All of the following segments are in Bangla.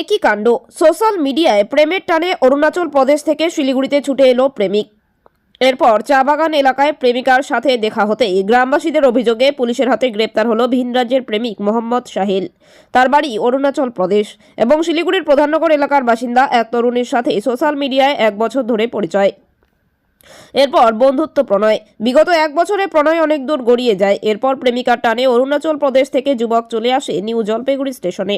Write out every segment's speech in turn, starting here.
একই কাণ্ড। সোশ্যাল মিডিয়ায় প্রেমের টানে অরুণাচল প্রদেশ থেকে শিলিগুড়িতে ছুটে এলো প্রেমিক। এরপর চা বাগান এলাকায় প্রেমিকার সাথে দেখা হতেই গ্রামবাসীদের অভিযোগে পুলিশের হাতে গ্রেপ্তার হলো ভিন রাজ্যের প্রেমিক মোহাম্মদ শাহিল তার বাড়ি অরুণাচল প্রদেশ এবং শিলিগুড়ির প্রধাননগর এলাকার বাসিন্দা এক তরুণীর সাথে সোশ্যাল মিডিয়ায় এক বছর ধরে পরিচয়। এরপর বন্ধুত্ব প্রণয়। বিগত এক বছরে প্রণয় অনেক দূর গড়িয়ে যায়। এরপর প্রেমিকার টানে অরুণাচল প্রদেশ থেকে যুবক চলে আসে নিউ জলপাইগুড়ি স্টেশনে।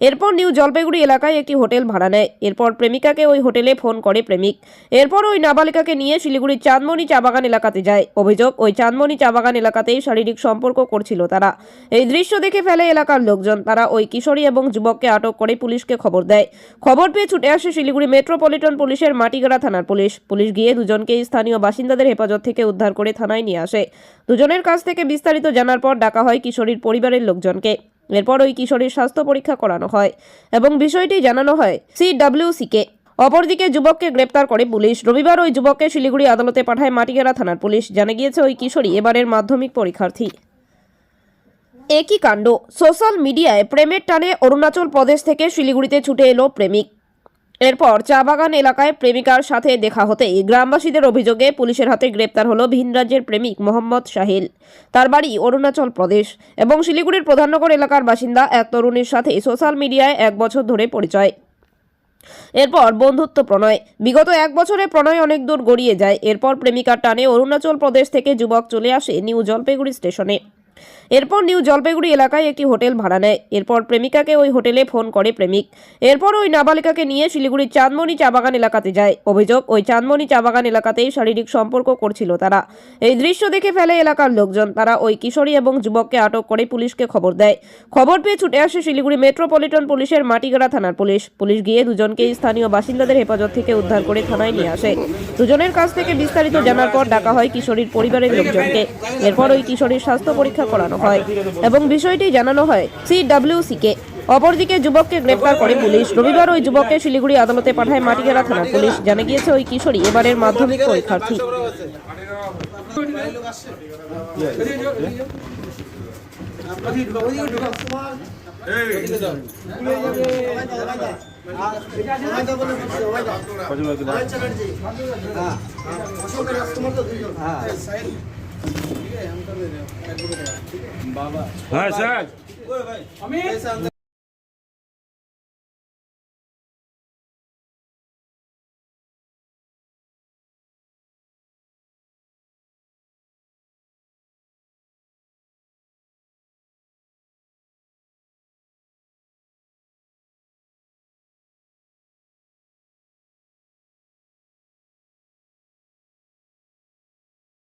এরপর নিউ জলপাইগুড়ি এলাকায় একটি হোটেল ভাড়া নেয়। এরপর প্রেমিকাকে ওই হোটেলে ফোন করে প্রেমিক। এরপর ওই নাবালিকাকে নিয়ে শিলিগুড়ির চাঁদমণি চা বাগান এলাকাতে যায়। অভিযোগ, ওই চাঁদমণি চা বাগান এলাকাতেই শারীরিক সম্পর্ক করছিল তারা। এই দৃশ্য দেখে ফেলে এলাকার লোকজন। তারা ওই কিশোরী এবং যুবককে আটক করে পুলিশকে খবর দেয়। খবর পেয়ে ছুটে আসে শিলিগুড়ি মেট্রোপলিটন পুলিশের মাটিগাড়া থানার পুলিশ। পুলিশ গিয়ে দুজনকে স্থানীয় বাসিন্দাদের হেফাজত থেকে উদ্ধার করে থানায় নিয়ে আসে। দুজনের কাছ থেকে বিস্তারিত জানার পর ডাকা হয় কিশোরীর পরিবারের লোকজনকে। এরপর ওই কিশোরীর স্বাস্থ্য পরীক্ষা করানো হয় এবং বিষয়টি জানানো হয় সিডব্লিউসিকে। অপরদিকে যুবককে গ্রেপ্তার করে পুলিশ। রবিবার ওই যুবককে শিলিগুড়ি আদালতে পাঠায় মাটিগেরা থানার পুলিশ। জানা গিয়েছে ওই কিশোরী এবারের মাধ্যমিক পরীক্ষার্থী। একই কাণ্ড। সোশ্যাল মিডিয়ায় প্রেমের টানে অরুণাচল প্রদেশ থেকে শিলিগুড়িতে ছুটে এলো প্রেমিক। এরপর চা বাগান এলাকায় প্রেমিকার সাথে দেখা হতেই গ্রামবাসীদের অভিযোগে পুলিশের হাতে গ্রেপ্তার হলো ভিন রাজ্যের প্রেমিক মোহাম্মদ শাহিল তার বাড়ি অরুণাচল প্রদেশ এবং শিলিগুড়ির প্রধাননগর এলাকার বাসিন্দা এক তরুণীর সাথে সোশ্যাল মিডিয়ায় এক বছর ধরে পরিচয়। এরপর বন্ধুত্ব প্রণয়। বিগত এক বছরে প্রণয় অনেক দূর গড়িয়ে যায়। এরপর প্রেমিকার টানে অরুণাচল প্রদেশ থেকে যুবক চলে আসে নিউ জলপাইগুড়ি স্টেশনে। এরপর নিউ জলপাইগুড়ি এলাকায় একটি হোটেল ভাড়া নেয়। এরপর প্রেমিকাকে ওই হোটেলে ফোন করে প্রেমিক। এরপর ওই নাবালিকাকে নিয়ে শিলিগুড়ির চাঁদমণি চা বাগান এলাকাতে যায়। অভিযোগ, ওই চাঁদমণি চা বাগান এলাকাতেই শারীরিক সম্পর্ক করছিল তারা। এই দৃশ্য দেখে ফেলে এলাকার লোকজন। তারা ওই কিশোরী এবং যুবককে আটক করে পুলিশকে খবর দেয়। খবর পেয়ে ছুটে আসে শিলিগুড়ি মেট্রোপলিটন পুলিশের মাটিগাড়া থানার পুলিশ। পুলিশ গিয়ে দুজনকে স্থানীয় বাসিন্দাদের হেফাজত থেকে উদ্ধার করে থানায় নিয়ে আসে। দুজনের কাছ থেকে বিস্তারিত জানার পর ডাকা হয় কিশোরীর পরিবারের লোকজনকে। এরপর ওই কিশোরীর স্বাস্থ্য পরীক্ষা করানো হয়। এবং বিষয়টি জানানো হয়, সিডব্লিউসিকে। অপরদিকে যুবককে গ্রেপ্তার করে পুলিশ। রবিবার ওই যুবককে শিলিগুড়ি আদালতে পাঠায় মাটিগেরা থানার পুলিশ জানা গিয়েছে ওই কিশোরী এবারের মাধ্যমিক পরীক্ষার্থী। হ্যাঁ। স্যার